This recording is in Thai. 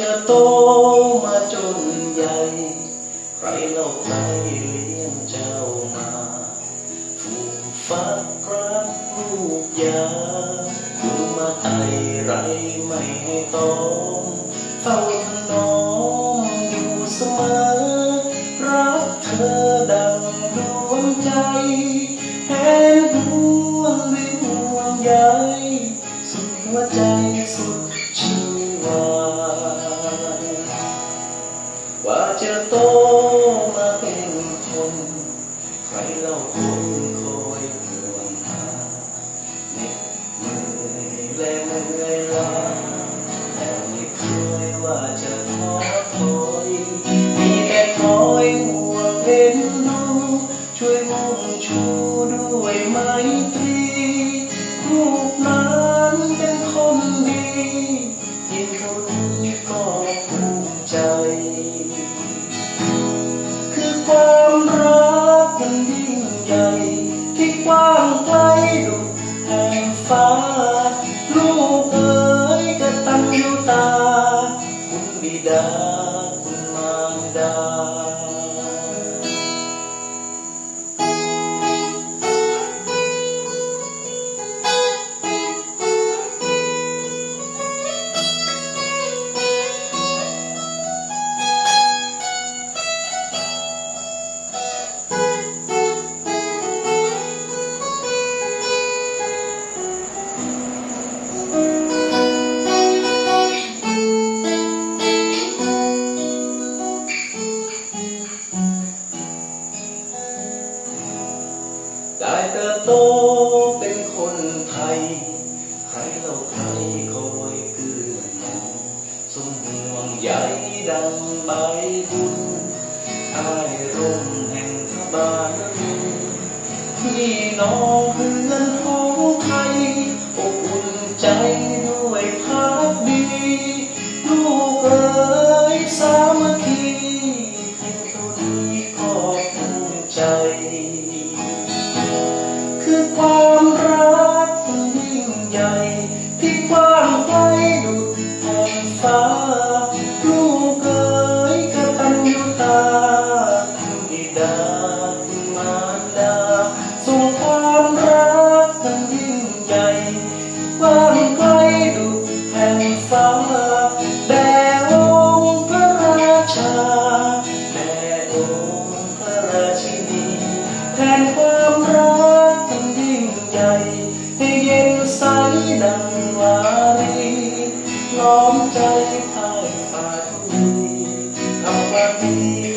จะโตมาจนใหญ่ ใครเล่าใครเลี้ยงเจ้ามาถูกฟักรักลูกยาดูมาไตไรไม่ให้ต้องเฝ้า ว่าจะโตมาเป็นคนใครเล่าคนคอยห่วงหาเหน็ดเหนื่อยและเมื่อยล้าแต่ไม่เคยว่าจะท้อถอยมีแต่คอยห่วงเห็นดูช่วยมุ่งชูด้วยไมตรี ยิ่งใหญ่ที่กว้างไกลดุจแห่งฟ้า ใบบุญใต้ร่มแห่งพระบารมีพี่น้องเพื่อน ใหญ่ให้เย็นใสดังวารีล้อมใจพ่ายฝ่าทุลีทำว่าดี